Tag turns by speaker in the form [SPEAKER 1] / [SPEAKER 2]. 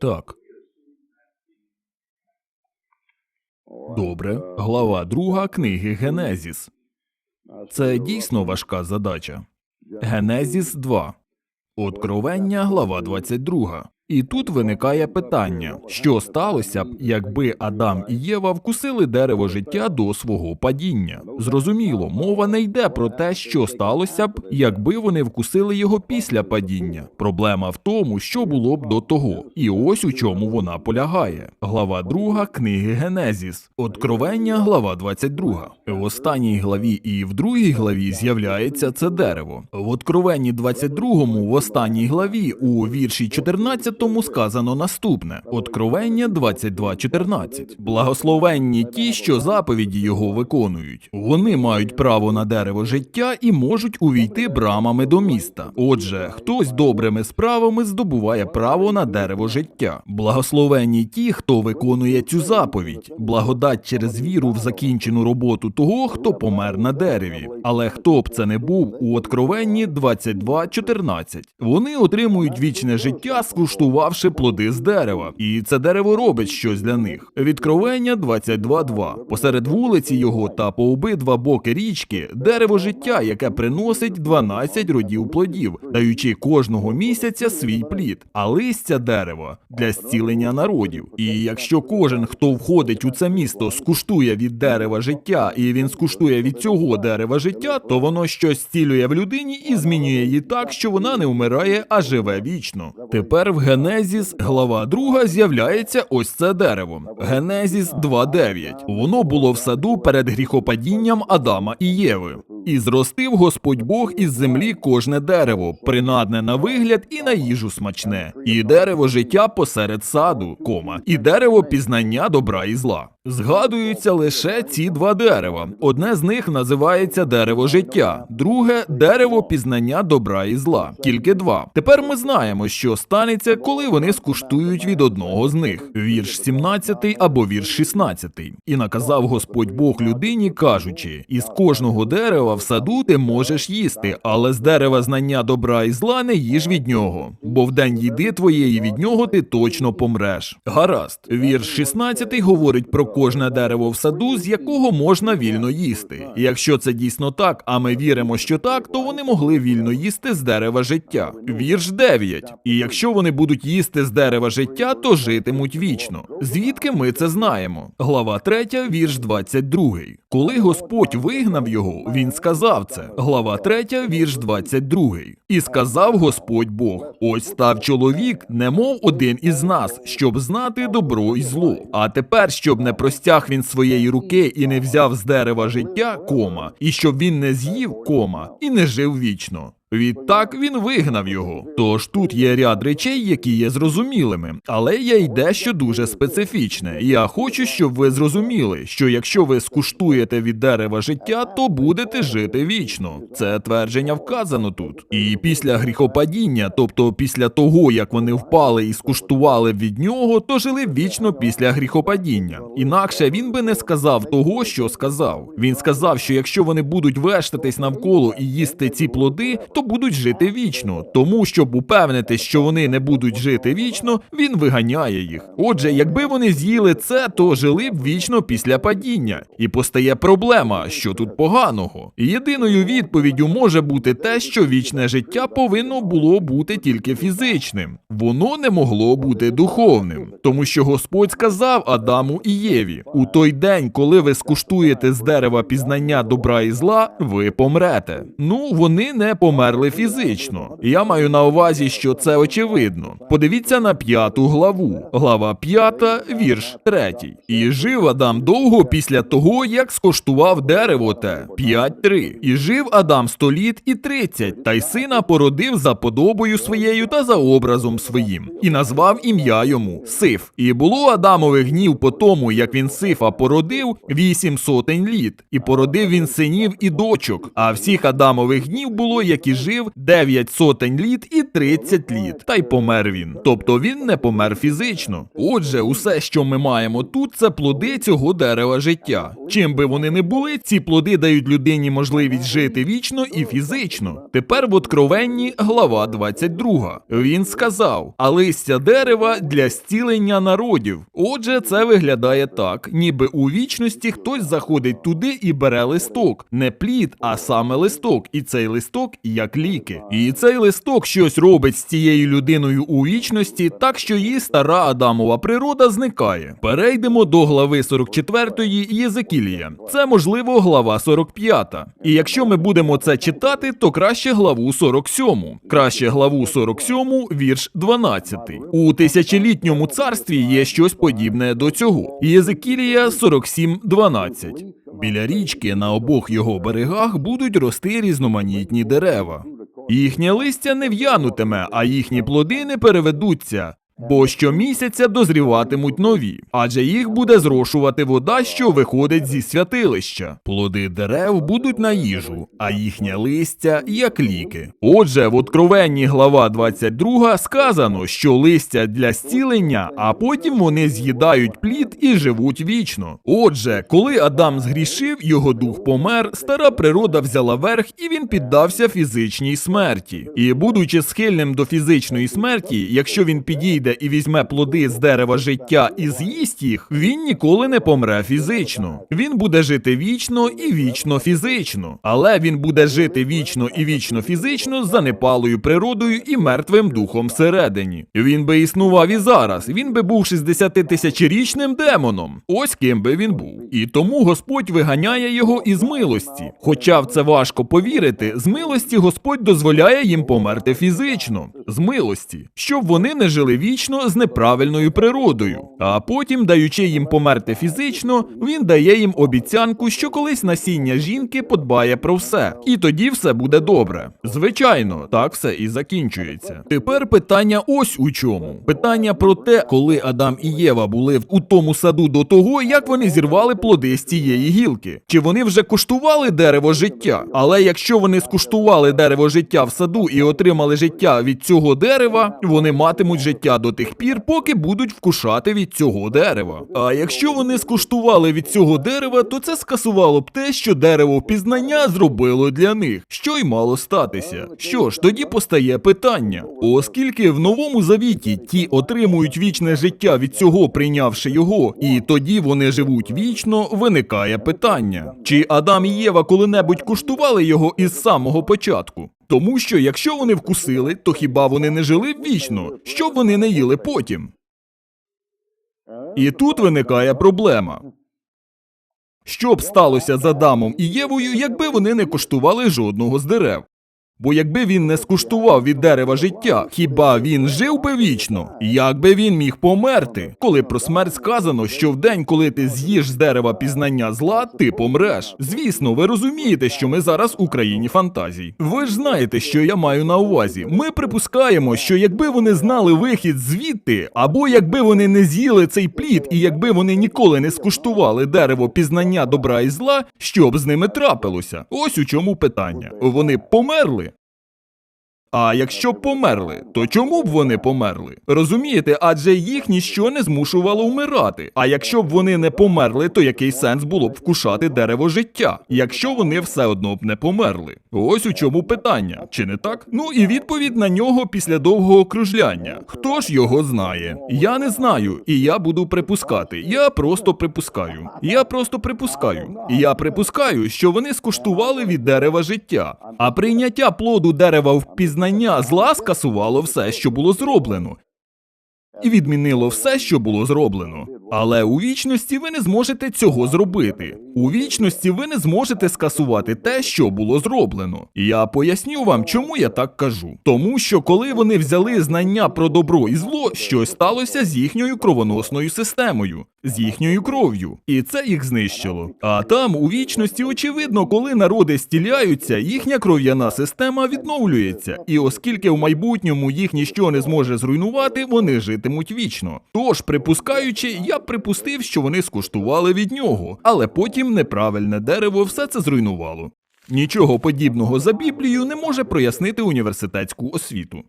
[SPEAKER 1] Так. Добре. Глава друга книги Генезіс. Це дійсно важка задача. Генезіс 2. Откровення, глава 22. І тут виникає питання: що сталося б, якби Адам і Єва вкусили дерево життя до свого падіння? Зрозуміло, мова не йде про те, що сталося б, якби вони вкусили його після падіння. Проблема в тому, що було б до того. І ось у чому вона полягає. Глава 2 книги Генезіс. Откровення, глава 22. В останній главі і в другій главі з'являється це дерево. В Откровенні 22, в останній главі, у вірші 14 сказано наступне: Откровення 22.14. Благословенні ті, що заповіді його виконують. Вони мають право на дерево життя і можуть увійти брамами до міста. Отже, хтось добрими справами здобуває право на дерево життя. Благословенні ті, хто виконує цю заповідь, благодать через віру в закінчену роботу того, хто помер на дереві. Але хто б це не був у Откровенні 22.14. Вони отримують вічне життя, скуштувавши плоди з дерева, і це дерево робить щось для них. Відкровення 22.2. Посеред вулиці його та по обидва боки річки дерево життя, яке приносить 12 родів плодів, даючи кожного місяця свій плід, а листя дерева для зцілення народів. І якщо кожен, хто входить у це місто, скуштує від дерева життя, і він скуштує від цього дерева життя, то воно щось зцілює в людині і змінює її так, що вона не вмирає, а живе вічно. Тепер в Генезіс, глава 2, з'являється ось це дерево. Генезіс 2.9. Воно було в саду перед гріхопадінням Адама і Єви. І зростив Господь Бог із землі кожне дерево, принадне на вигляд і на їжу смачне, і дерево життя посеред саду, кома, і дерево пізнання добра і зла. Згадуються лише ці два дерева. Одне з них називається дерево життя, друге дерево пізнання добра і зла. Тільки два. Тепер ми знаємо, що станеться, коли вони скуштують від одного з них. Вірш 17 або вірш 16. І наказав Господь Бог людині, кажучи: із кожного дерева в саду ти можеш їсти, але з дерева знання добра і зла не їж від нього, бо в день їди твоєї від нього ти точно помреш. Гаразд, вірш 16 говорить про кожне дерево в саду, з якого можна вільно їсти. Якщо це дійсно так, а ми віримо, що так, то вони могли вільно їсти з дерева життя. Вірш 9. І якщо вони будуть їсти з дерева життя, то житимуть вічно. Звідки ми це знаємо? Глава 3, вірш 22. Коли Господь вигнав його, він сказав це. Глава 3, вірш 22. І сказав Господь Бог: ось став чоловік, немов один із нас, щоб знати добро і зло. А тепер, щоб не простяг він своєї руки і не взяв з дерева життя, кома, і щоб він не з'їв кома і не жив вічно. Відтак він вигнав його. Тож тут є ряд речей, які є зрозумілими, але є й дещо дуже специфічне. Я хочу, щоб ви зрозуміли, що якщо ви скуштуєте від дерева життя, то будете жити вічно. Це твердження вказано тут. І після гріхопадіння, тобто після того, як вони впали і скуштували від нього, то жили вічно після гріхопадіння. Інакше він би не сказав того, що сказав. Він сказав, що якщо вони будуть вештатись навколо і їсти ці плоди, то будуть жити вічно. Тому, щоб упевнити, що вони не будуть жити вічно, він виганяє їх. Отже, якби вони з'їли це, то жили б вічно після падіння. І постає проблема, що тут поганого. Єдиною відповіддю може бути те, що вічне життя повинно було бути тільки фізичним. Воно не могло бути духовним, тому що Господь сказав Адаму і Єві: у той день, коли ви скуштуєте з дерева пізнання добра і зла, ви помрете. Ну, вони не померли фізично. Я маю на увазі, що це очевидно. Подивіться на п'яту главу. Глава п'ята, вірш третій. І жив Адам довго після того, як скоштував дерево те. 5.3. І жив Адам сто літ і тридцять, та й сина породив за подобою своєю та за образом своїм, і назвав ім'я йому Сиф. І було Адамових гнів по тому, як він Сифа породив вісім сотень літ, і породив він синів і дочок. А всіх Адамових гнів було, як і жив, дев'ять сотень літ і тридцять літ. Та й помер він. Тобто він не помер фізично. Отже, усе, що ми маємо тут, це плоди цього дерева життя. Чим би вони не були, ці плоди дають людині можливість жити вічно і фізично. Тепер в Откровенні глава 22. Він сказав: а листя дерева для зцілення народів. Отже, це виглядає так, ніби у вічності хтось заходить туди і бере листок, не плід, а саме листок. І цей листок як ліки. І цей листок щось робить з цією людиною у вічності, так що її стара Адамова природа зникає. Перейдемо до глави 44 Єзекілія. Це можливо глава 45. І якщо ми будемо це читати, то краще главу 47. Краще главу 47, вірш 12. У тисячолітньому царстві є щось подібне до цього. Єзекілія 47.12. Біля річки на обох його берегах будуть рости різноманітні дерева. Їхнє листя не в'янутиме, а їхні плоди не переведуться. Бо щомісяця дозріватимуть нові, адже їх буде зрошувати вода, що виходить зі святилища. Плоди дерев будуть на їжу, а їхнє листя як ліки. Отже, в Откровенні глава 22 сказано, що листя для зцілення, а потім вони з'їдають плід і живуть вічно. Отже, коли Адам згрішив, його дух помер, стара природа взяла верх і він піддався фізичній смерті. І будучи схильним до фізичної смерті, якщо він підійде і візьме плоди з дерева життя і з'їсть їх, він ніколи не помре фізично. Він буде жити вічно і вічно фізично, але він буде жити вічно і вічно фізично з занепалою природою і мертвим духом всередині. Він би існував і зараз. Він би був 60-тисячорічним демоном. Ось ким би він був. І тому Господь виганяє його із милості. Хоча в це важко повірити, з милості Господь дозволяє їм померти фізично, з милості, щоб вони не жили вічно з неправильною природою. А потім, даючи їм померти фізично, він дає їм обіцянку, що колись насіння жінки подбає про все, і тоді все буде добре. Звичайно, так все і закінчується. Тепер питання ось у чому: питання про те, коли Адам і Єва були у тому саду до того, як вони зірвали плоди з цієї гілки. Чи вони вже куштували дерево життя? Але якщо вони скуштували дерево життя в саду і отримали життя від цього дерева, вони матимуть життя до тих пір, поки будуть вкушати від цього дерева. А якщо вони скуштували від цього дерева, то це скасувало б те, що дерево пізнання зробило для них, що й мало статися. Що ж, тоді постає питання: оскільки в новому завіті ті отримують вічне життя від цього, прийнявши його, і тоді вони живуть вічно, виникає питання: чи Адам і Єва коли-небудь куштували його із самого початку? Тому що якщо вони вкусили, то хіба вони не жили вічно, що вони не їли потім? І тут виникає проблема. Що б сталося з Адамом і Євою, якби вони не коштували жодного з дерев? Бо якби він не скуштував від дерева життя, хіба він жив би вічно? Як би він міг померти? Коли про смерть сказано, що в день, коли ти з'їш з дерева пізнання зла, ти помреш. Звісно, ви розумієте, що ми зараз у країні фантазій. Ви ж знаєте, що я маю на увазі. Ми припускаємо, що якби вони знали вихід звідти, або якби вони не з'їли цей плід, і якби вони ніколи не скуштували дерево пізнання добра і зла, що б з ними трапилося? Ось у чому питання. Вони померли. А якщо б померли, то чому б вони померли? Розумієте, адже їх ніщо не змушувало вмирати. А якщо б вони не померли, то який сенс було б вкушати дерево життя, якщо вони все одно б не померли? Ось у чому питання, чи не так? Ну і відповідь на нього після довгого кружляння. Хто ж його знає? Я не знаю, і я буду припускати. Я просто припускаю. Я просто припускаю. Я припускаю, що вони скуштували від дерева життя, а прийняття плоду дерева в пізнання зла скасувало все, що було зроблено. І відмінило все, що було зроблено. Але у вічності ви не зможете цього зробити. У вічності ви не зможете скасувати те, що було зроблено. Я поясню вам, чому я так кажу. Тому що коли вони взяли знання про добро і зло, щось сталося з їхньою кровоносною системою, з їхньою кров'ю, і це їх знищило. А там у вічності, очевидно, коли народи стіляються, їхня кров'яна система відновлюється. І оскільки в майбутньому їх ніщо не зможе зруйнувати, вони житимуть вічно. Тож, припускаючи, я б припустив, що вони скуштували від нього, але потім неправильне дерево все це зруйнувало. Нічого подібного за Біблію не може прояснити університетську освіту.